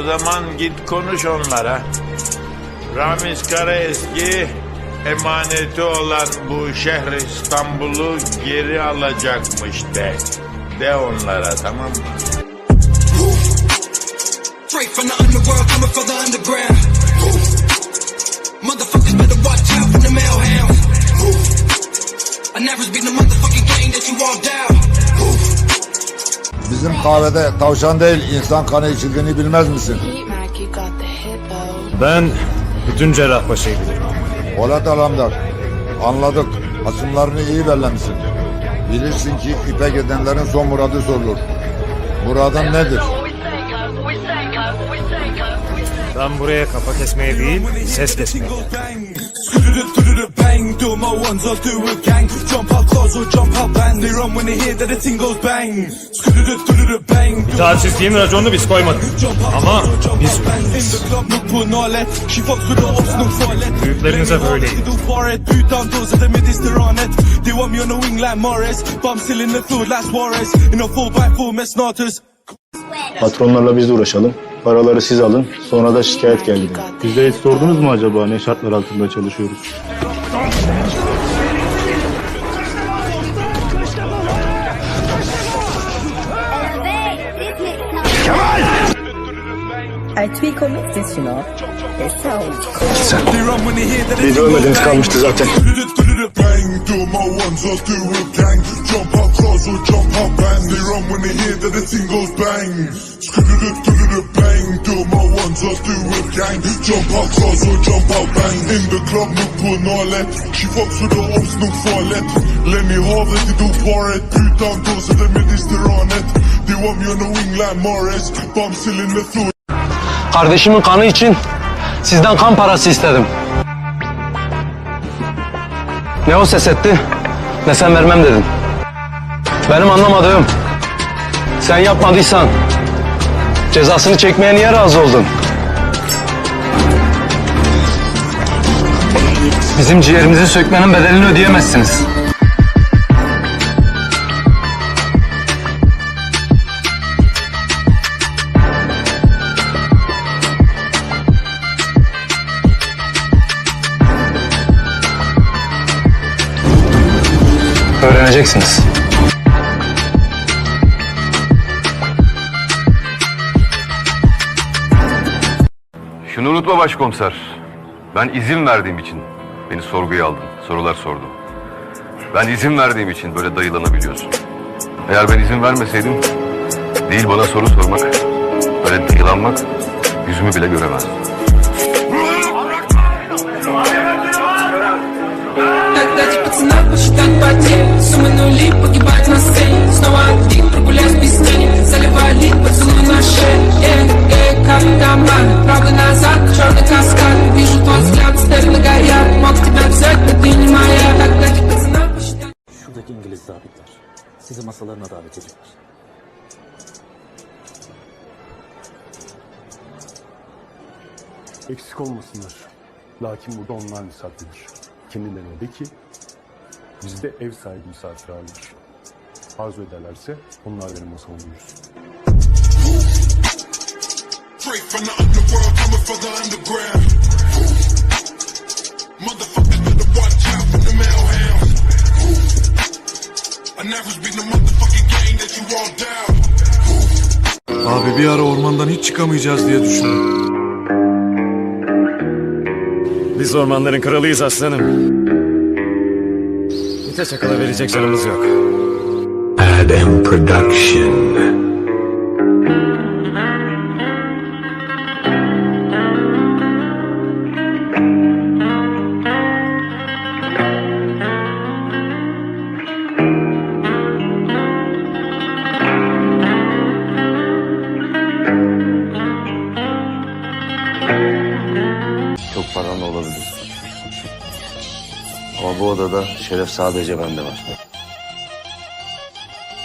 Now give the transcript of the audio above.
O zaman git konuş onlara. Ramiz Karaeski emaneti olan bu şehir İstanbul'u geri alacakmış de. De onlara tamam mı? I never been the motherfucking game that you walked out. Bizim kahvede tavşan değil insan kanı içildiğini bilmez misin? Ben bütün Cerrahpaşa'yı bilirim. Polat Alamdar. Anladık. Hasımlarını iyi bellemişsin. Bilirsin ki ipek edenlerin son muradı sorulur. Muradın nedir? Ben buraya kafa kesmeye değil, ses kesmeye geldim. Bang, do my ones, I'll do a gang. Jump out close or jump out band. They run when they hear that the thing goes bang. Bang, raconunu biz koymadık. Ama biz in the look for Nolet. She fucks with the ops, no toilet. Büyüklerinize. Do the it. They want me on the wing like Morris, I'm still in the field like Suarez. In a 4x4 mess snorters. Patronlarla biz uğraşalım. Paraları siz alın. Sonra da şikayet geldi. Bize hiç sordunuz mu acaba ne şartlar altında çalışıyoruz? She fucks with the ops, no farligt. Lenny Harvey, they do paret. Utan doser, de med istiranet. They want me on the wing like Morris. But I'm still in the floor. Kardeşimin kanı için sizden kan parası istedim. Ne o ses etti, ne sen vermem dedin. Benim anlamadığım, sen yapmadıysan cezasını çekmeye niye razı oldun? Bizim ciğerimizi sökmenin bedelini ödeyemezsiniz. Öğreneceksiniz. Şunu unutma başkomiser. Ben izin verdiğim için beni sorguya aldın. Sorular sordun. Ben izin verdiğim için böyle dayılanabiliyorsun. Eğer ben izin vermeseydim değil bana soru sormak, böyle dayılanmak yüzümü bile göremezdim. Когда пацанов посчитать потерь Суммы нули погибать на сцене Снова один прогуляюсь без тени Заливали поцелуй на шее Эй, эй, как домой Правда назад, черный каскад Вижу твой взгляд, стерло горят Мог тебя взять, но ты не моя Когда пацанов посчитать Şuradaki İngiliz zabitler. Sizi masalarına davet ediyorlar. Eksik olmasınlar. Lakin burada onlar misafirdir. Kendilerine de ki bizde ev sahibi misafir ağırlar. Arzu ederlerse onlar benim masama buyursun. Abi bir ara ormandan hiç çıkamayacağız diye düşündüm. Biz ormanların kralıyız aslanım. İte çakala verecek canımız yok. Adam Production. Çok paran olabilir. Ama bu odada şeref sadece bende var.